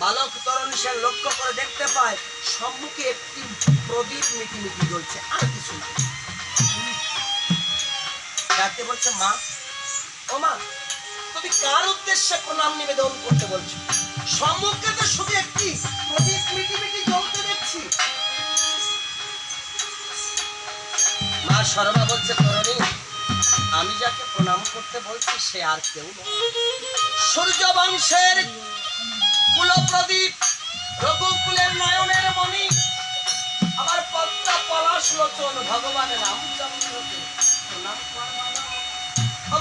বালক তরণ সে লক্ষ্য করে দেখতে পায়, সম্মুখে একটি প্রদীপ মিটি মিটি জ্বলছে, আর কিছু না। ডাকতে বলছে, মা, ও মা, তুমি কার উদ্দেশ্যে প্রণাম নিবেদন করতে বলছো? সম্মুখে তো শুধু একটি প্রদীপ মিটি মিটি জ্বলতে দেখছি। মা শর্মা বলছে, তরণী, আমি যাকে প্রণাম করতে বলছি, সে আর কেউ সূর্য বংশের কুলপ্রদীপ, রঘুকুলের নয়নের মণি আমার পদ্মা পলাশ লোচন, ভগবান রামচন্দ্রকে প্রণাম কর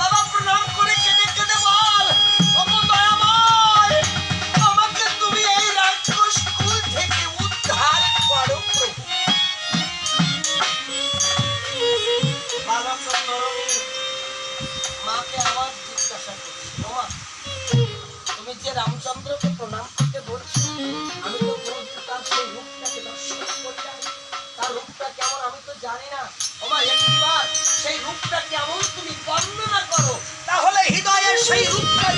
বাবা। প্রণাম করে জানি না ওমা একবার সেই রূপটা কেমন তুমি বর্ণনা করো। তাহলে হৃদয়ের সেই রূপটা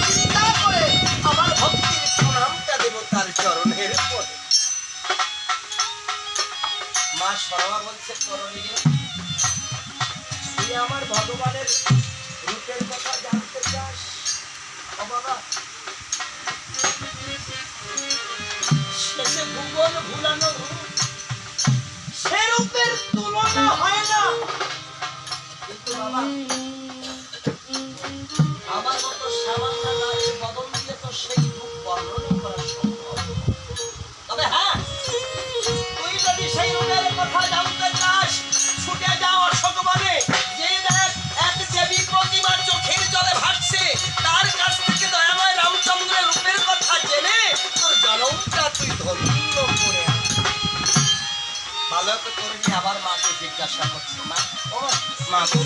তরুণী আবার মাকে জিজ্ঞাসা করছে মা ও মা গো,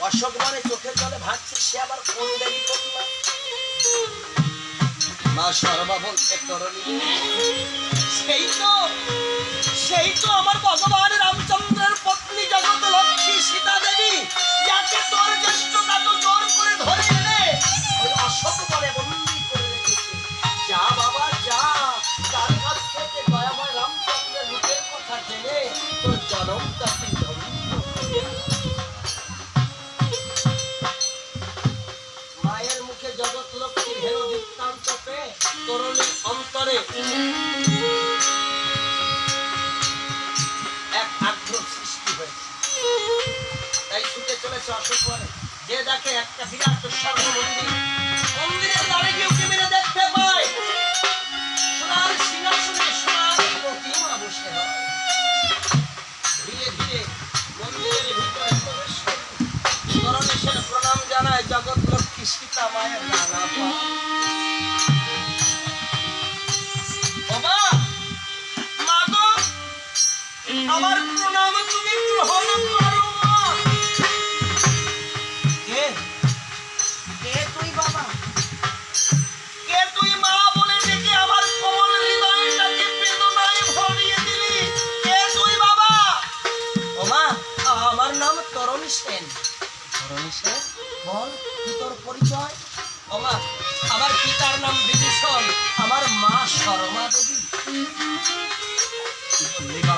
অশোক বনে চোখের জলে ভাসছে সে আবার কোন দেবী প্রতিমা মা? সর্বা বলছে তরুণী সেই তো সেই তো আমার ভগবান রামচন্দ্রের পত্নী জগৎ লক্ষ্মী সীতা দেবী যাকে তোর জ্যেষ্ঠতা তো জোর করে ধরে এনে ওই অশোক বলে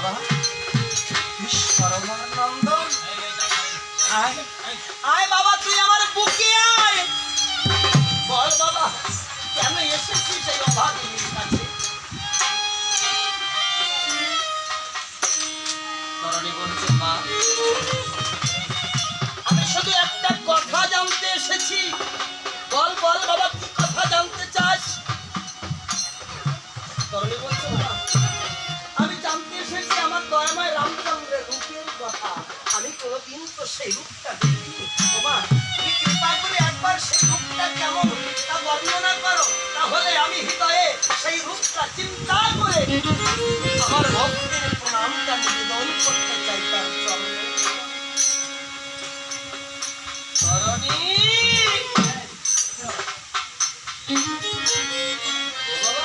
বাবা তুই আয় আয় বাবা তুই আমার বুকে আয়। বল বাবা কেন এসেছিস এই অভাগিনীর কাছে? তরণী বলছে মা আমি শুধু একটা কথা জানতে এসেছি। বল বল বাবা কি কথা জানতে চাস? তরণী বলছে সেই রূপটা বাবা তুমি কৃপা করে একবার সেই রূপটা কেমন তা বর্ণনা করো। তাহলে আমি হৃদয়ে সেই রূপটা চিন্তা করে আমার ভক্তের প্রণামটা নিবেদন করতে চাই তার ও বাবা,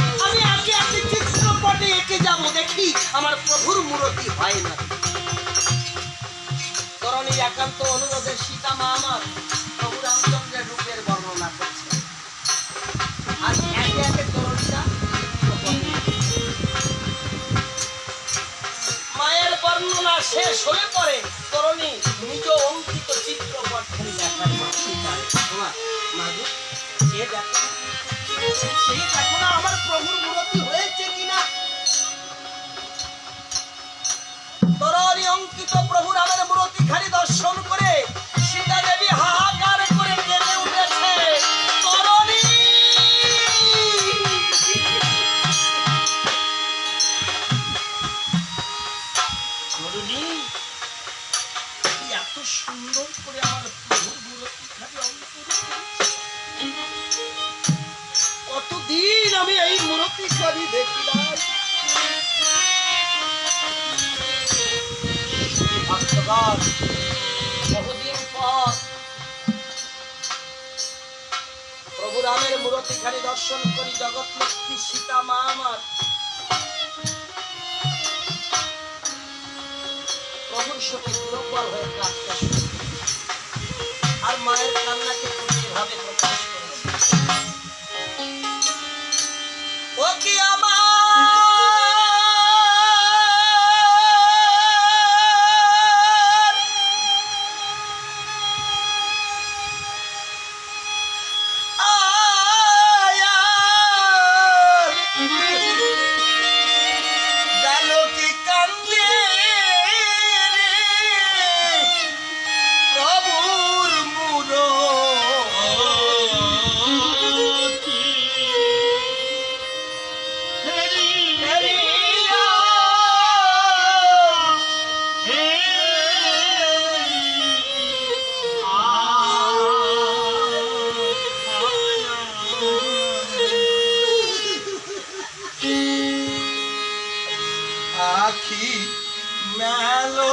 এঁকে যাব দেখি আমার প্রভুর মূরতি হয় না একান্ত অনুরোধে সীতা মা আমার প্রভু রামচন্দ্রের রূপের বর্ণনা করছে একে একে করণীরা মায়ের বর্ণনা শেষ হলে পরে করণী নিজ অঙ্কিত চিত্রপট খালি দেখার মা সীতার। ওমা, মাগো, সে দেখো না। সে দেখো না আমার প্রভুর মূরতি মূরতি দর্শন করি জগৎ লক্ষ্মী সীতা মা আমার। প্রভুর সঙ্গে আর মায়ের কান্নাকে মেলো।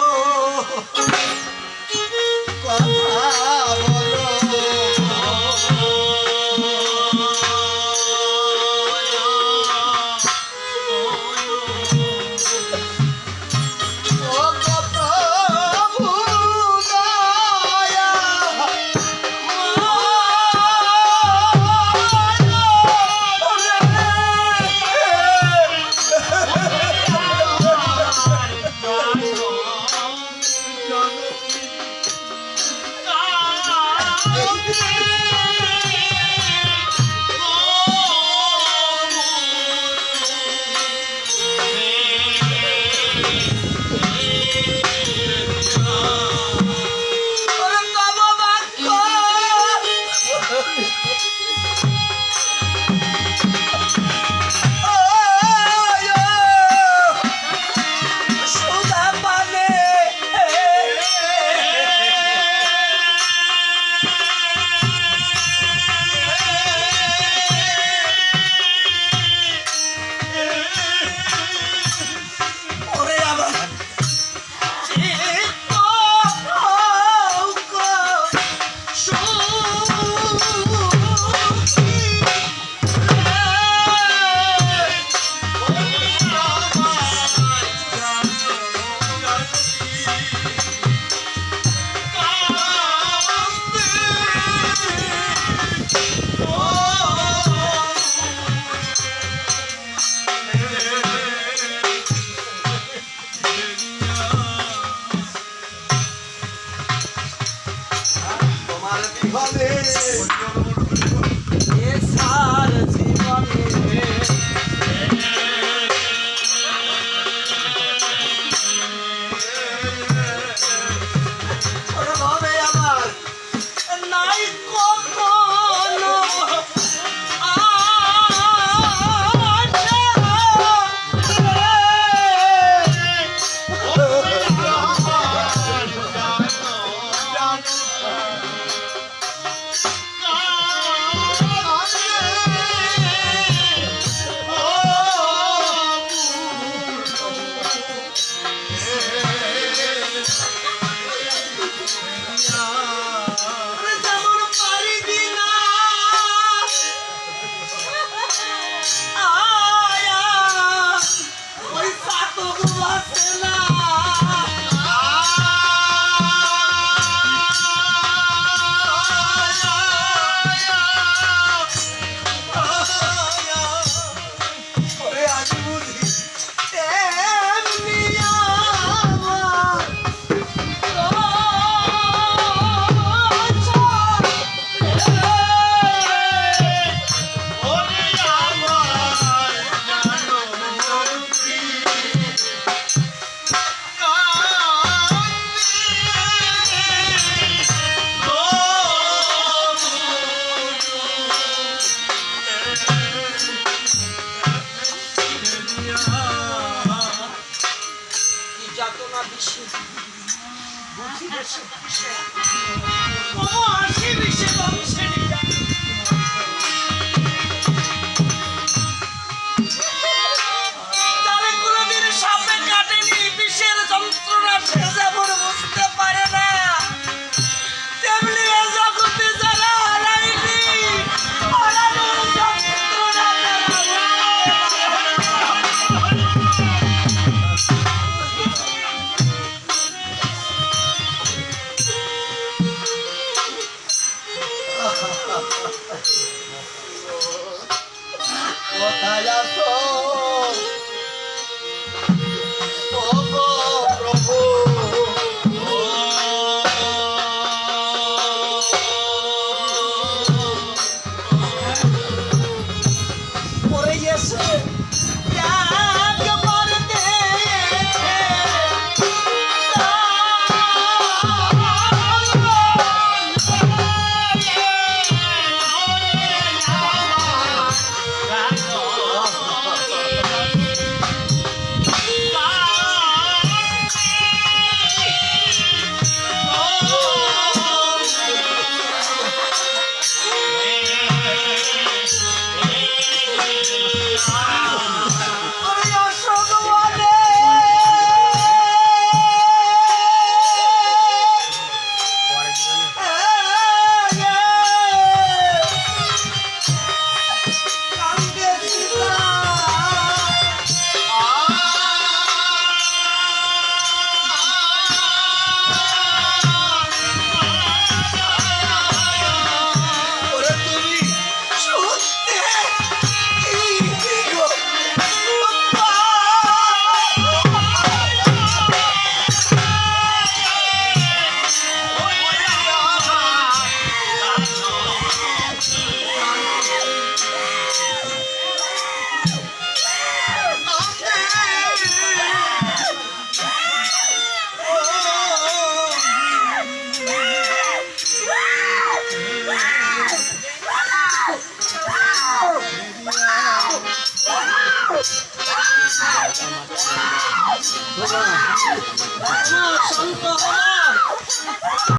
আমার বেশি বুঝি বেশি বিষে ও আসি বিষে বংশে